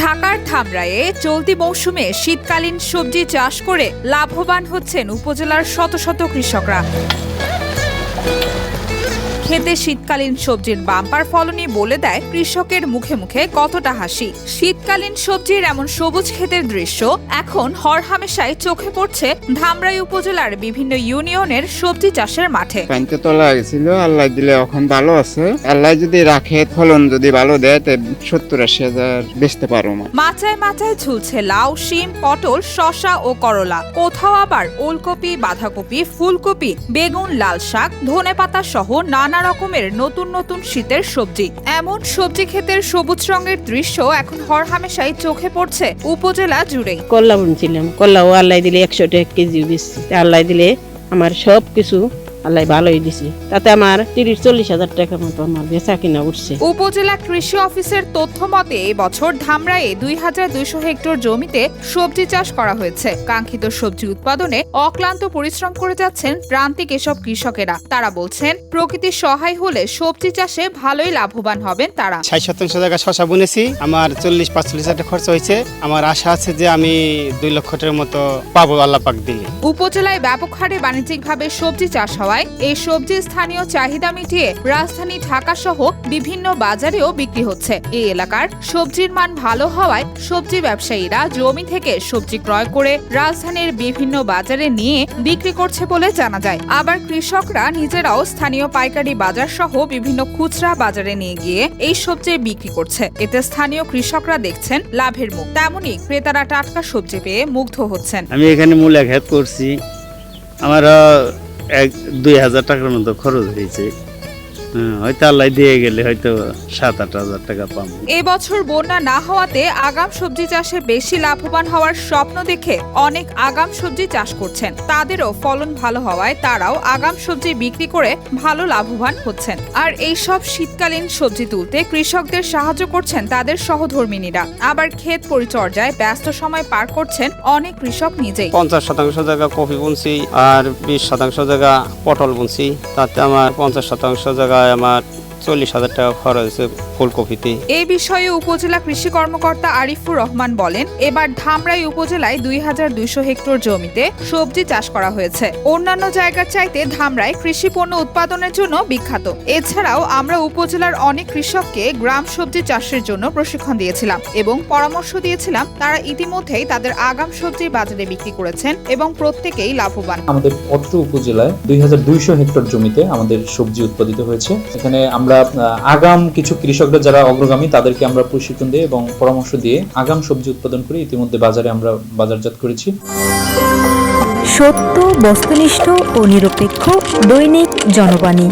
ঢাকার থামরায়ে চলতি মৌসুমে শীতকালীন সবজি চাষ করে লাভবান হচ্ছেন উপজেলার শত শত কৃষকরা। খেতে শীতকালীন সবজির বাম্পার ফলনই বলে দেয় কৃষকের মুখে মুখে কতটা হাসি। শীতকালীন সবজির এমন সবুজ ক্ষেতের দৃশ্য এখন হরহামেশাই চোখে পড়ছে ধামরাই উপজেলার বিভিন্ন ইউনিয়নের সবজি চাষের মাঠে। পানিতে তোলা গেছিল আল্লাহ দিলে এখন ভালো আছে। আল্লাহ যদি রাখে ফলন যদি ভালো দেয় তো সত্তর আশি হাজার বেচতে পারো মাচায় মাচায় ঝুলছে লাউ শিম পটল শসা ও করলা। কোথাও আবার ওলকপি বাঁধাকপি ফুলকপি বেগুন লাল শাক ধনেপাতা সহ নানা রকমের নতুন নতুন শীতের সবজি। এমন সবজি ক্ষেতের সবুজ রঙের দৃশ্য এখন হরহামেশাই চোখে পড়ছে উপজেলা জুড়েই। কল্লা বুনছিলাম। ও আল্লাহ দিলে একশো টাকা কেজি বেশি। আল্লাহ দিলে আমার সব কিছু আল্লাহ ভালোই দিছে। তাতে আমার তিরিশ চল্লিশ হাজার টাকার মতো আমার বেচা কিনা উঠছে। উপজেলা কৃষি অফিসের তথ্য মতে এবছর ধামরায়ে দুই হাজার দুইশো হেক্টর জমিতে সবজি চাষ করা হয়েছে। কাঙ্ক্ষিত সবজি উৎপাদনে অক্লান্ত পরিশ্রম করে যাচ্ছেন প্রান্তিক এসব কৃষকেরা। তারা বলছেন প্রকৃতি সহায় হলে সবজি চাষে ভালোই লাভবান হবেন তারা। ষাট শতাংশ জায়গা শশা বুনেছি। আমার চল্লিশ পাঁচচল্লিশ হাজার টাকা খরচ হয়েছে। আমার আশা আছে যে আমি দুই লক্ষ টাকার মতো পাবো আল্লাহ পাক দিলে। উপজেলায় ব্যাপক হারে বাণিজ্যিকভাবে সবজি চাষ হওয়ায় এই সবজি স্থানীয় চাহিদা মিটিয়ে রাজধানী ঢাকা সহ বিভিন্ন বাজারেও বিক্রি হচ্ছে। এই এলাকার সবজির মান ভালো হওয়ায় সবজি ব্যবসায়ীরা জমি থেকে সবজি ক্রয় করে রাজধানীর বিভিন্ন বাজারে নিয়ে বিক্রি করছে বলে জানা যায়। আবার কৃষকরা নিজেরাও স্থানীয় পাইকারি বাজার সহ বিভিন্ন খুচরা বাজারে নিয়ে গিয়ে এই সবজি বিক্রি করছে। এতে স্থানীয় কৃষকরা দেখছেন লাভের মুখ। তেমনি ক্রেতারা টাটকা সবজি পেয়ে মুগ্ধ হচ্ছেন। আমি এখানে মূল করছি। আমার এক দুই হাজার টাকার মতো খরচ হয়েছে। হ্যাঁ, হয়তো আল্লাহ দিয়ে গেলে হয়তো সাত আট হাজার টাকা পাবো এবছর বন্যা না হওয়াতে আগাম সবজি চাষে বেশি লাভবান হওয়ার স্বপ্ন দেখে অনেক আগাম সবজি চাষ করছেন। তাদেরও ফলন ভালো হওয়ায় তারাও আগাম সবজি বিক্রি করে ভালো লাভবান হচ্ছেন। আর এই সব শীতকালীন সবজি তুলতে কৃষকদের সাহায্য করছেন তাদের সহধর্মিনীরা। আবার ক্ষেত পরিচর্যায় ব্যস্ত সময় পার করছেন অনেক কৃষক নিজেই। পঞ্চাশ শতাংশ জায়গা কফি বুনছি আর বিশ শতাংশ জায়গা পটল বুনছি। তাতে আমার পঞ্চাশ শতাংশ জায়গায় আমার চল্লিশ হাজার টাকা খরচ হয়েছে। ফুলকপিতে। এই বিষয়ে উপজেলা কৃষি কর্মকর্তা আরিফুর রহমান বলেন এবার ধামরাই উপজেলায় দুই হাজার দুইশো হেক্টর জমিতে সবজি চাষ করা হয়েছে। অন্যান্য জায়গার চাইতে ধামরাই কৃষি পণ্য উৎপাদনের জন্য বিখ্যাত। এছাড়াও আমরা উপজেলার অনেক কৃষককে গ্রাম সবজি চাষের জন্য প্রশিক্ষণ দিয়েছিলাম এবং পরামর্শ দিয়েছিলাম তারা ইতিমধ্যেই তাদের আগাম সবজি বাজারে বিক্রি করেছেন এবং প্রত্যেকেই লাভবান। আমাদের অত্র উপজেলায় দুই হাজার দুইশো হেক্টর জমিতে আমাদের সবজি উৎপাদিত হয়েছে। এখানে আমরা আগাম কিছু কৃষকরা যারা অগ্রগামী, তাদেরকে আমরা প্রশিক্ষণ দিয়ে এবং পরামর্শ দিয়ে আগাম সবজি উৎপাদন করে ইতিমধ্যে বাজারে আমরা বাজারজাত করেছি। সত্য, বস্তুনিষ্ঠ ও নিরপেক্ষ দৈনিক জনবাণী।